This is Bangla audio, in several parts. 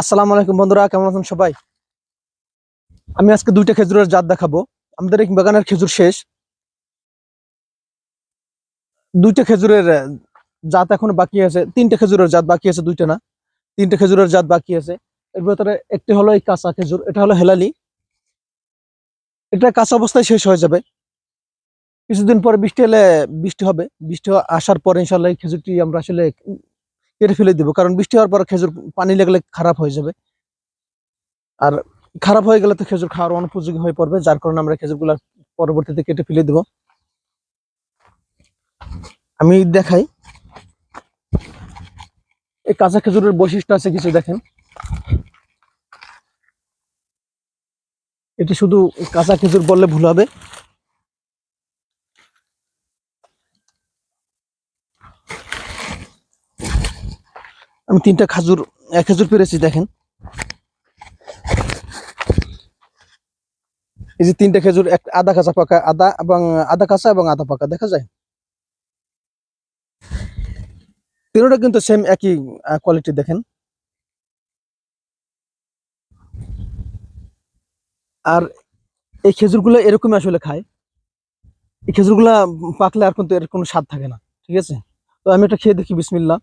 আসসালামু আলাইকুম বন্ধুরা, কেমন আছেন সবাই? আমি আজকে দুইটা খেজুরের জাত দেখাবো। আমাদের এই বাগানের খেজুর শেষ। দুইটা খেজুরের জাত এখনও বাকি আছে। তিনটা খেজুরের জাত বাকি আছে, দুইটা না। তিনটা খেজুরের জাত বাকি আছে। এর ভেতরে একটি হলো এই কাঁচা খেজুর, এটা হলো হেলালি। এটা কাঁচা অবস্থায় শেষ হয়ে যাবে। কিছুদিন পরে বৃষ্টি এলে বৃষ্টি হবে। বৃষ্টি আসার পরে ইনশাল্লাহ এই খেজুরটি আমরা আসলে কেটে ফেলে দিব, কারণ বৃষ্টি হওয়ার পর খেজুর পানি লাগলে খারাপ হয়ে যাবে। আর খারাপ হয়ে গেলে তো খেজুর খাওয়ার অনুপযোগী হয়ে পড়বে, যার কারণে আমরা খেজুরগুলো পরবর্তীতে কেটে ফেলে দেব। আমি দেখাই। এই কাঁচা খেজুরের বৈশিষ্ট্য আছে কিছু দেখেন। এটি শুধু কাঁচা খেজুর বললে ভুল হবে। আমি তিনটা খাজুর, এক খেজুর পেরেছি, দেখেন। এই যে তিনটা খেজুর, এক আধা কাঁচা পাকা, আদা এবং, আদা কাঁচা এবং আদা পাকা, দেখা যায়? তিনটা কিন্তু সেম একই কোয়ালিটি দেখেন। আর এই খেজুরগুলো এরকমই আসলে খায়। এই খেজুরগুলা পাকলে আর কিন্তু এর কোনো স্বাদ থাকে না, ঠিক আছে? তো আমি এটা খেয়ে দেখি বিসমিল্লা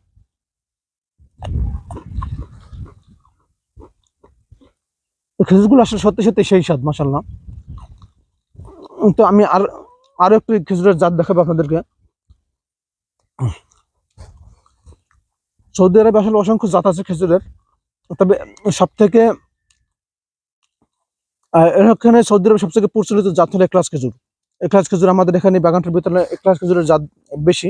খেজুরগুলো আসলে সত্যি সত্যি সেই স্বাদ মাসাল্লাহ তো আমি আর, আরও একটু খেজুরের জাত দেখাবো আপনাদেরকে। সৌদি আরবে আসলে অসংখ্য জাত আছে খেজুরের। তবে সব থেকে এখানে সৌদি আরবে সবথেকে প্রচলিত জাত হলো একলাস খেজুর। একলাস খেজুর আমাদের এখানে বাগানটার ভিতরে একলাস খেজুরের জাত বেশি।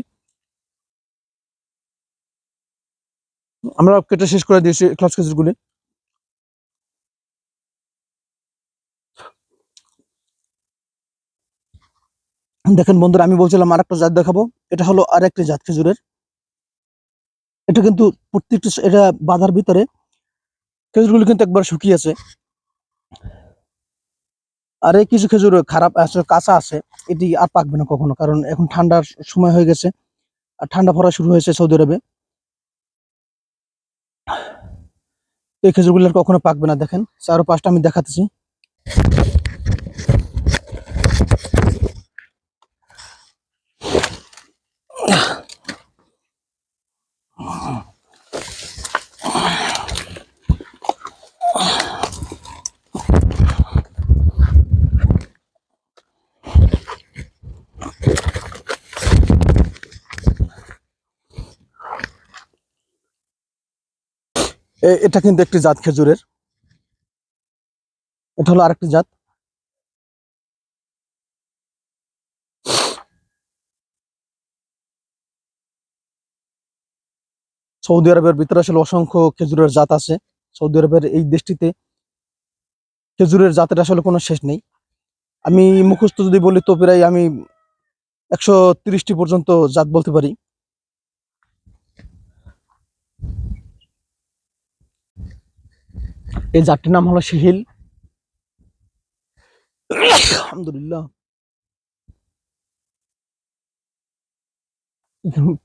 আমরা কেটে শেষ করে দিয়েছি একলাস খেজুরগুলি দেখেন বন্ধুরা, আমি বলছিলাম আর একটা জাত দেখাবো। এটা হলো আর একটি জাত খেজুরের। এটা কিন্তু প্রত্যেকটা এটা বাঁধার ভিতরে। খেজুরগুলো কিন্তু একবার শুকিয়েছে আর এই কিছু খেজুর খারাপ আছে, কাঁচা আছে। এটি আর পাকবে না কখনো, কারণ এখন ঠান্ডার সময় হয়ে গেছে। আর ঠান্ডা পড়া শুরু হয়েছে সৌদি আরবে। এই খেজুরগুলো কখনো পাকবে না দেখেন। চারো পাঁচটা আমি দেখাতেছি। এটা কিন্তু একটি জাত খেজুরের। এটা হলো আরেকটি জাত। সৌদি আরবের ভিতরে আসলে অসংখ্য খেজুরের জাত আছে। সৌদি আরবের এই দেশটিতে খেজুরের জাতের আসলে কোনো শেষ নেই। আমি মুখস্থ যদি বলি তো প্রায় আমি একশো পর্যন্ত জাত বলতে পারি। এই জাতটির নাম হলো শিহিল। আলহামদুলিল্লাহ।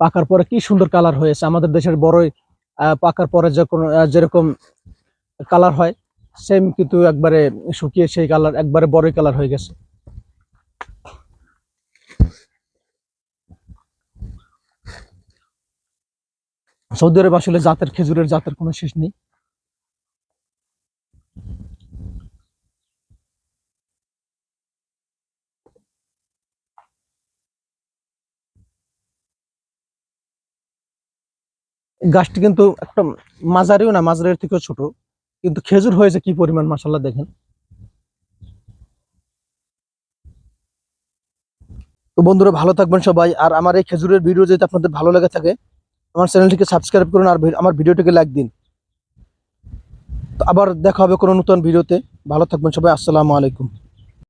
পাকার পরে কি সুন্দর কালার হয়েছে। আমাদের দেশের বড়ই পাকার পরে যখন যেরকম কালার হয় সেম কিন্তু একবারে শুকিয়ে সেই কালার একবারে বড়ই কালার হয়ে গেছে। সৌদি আরব আসলে জাতের খেজুরের জাতের কোনো শেষ নেই। গাছটি কিন্তু একটা মাঝারিও না, মাঝারির থেকেও ছোট। কিন্তু খেজুর হয়েছে কি পরিমাণ মাসাল্লাহ দেখেন। তো বন্ধুরা, ভালো থাকবেন সবাই। আর আমার এই খেজুরের ভিডিও যদি আপনাদের ভালো লেগে থাকে, আমার চ্যানেলটিকে সাবস্ক্রাইব করুন আর আমার ভিডিওটিকে লাইক দিন। তো আবার দেখা হবে কোনো নতুন ভিডিওতে। ভালো থাকবেন সবাই। আসসালামু আলাইকুম।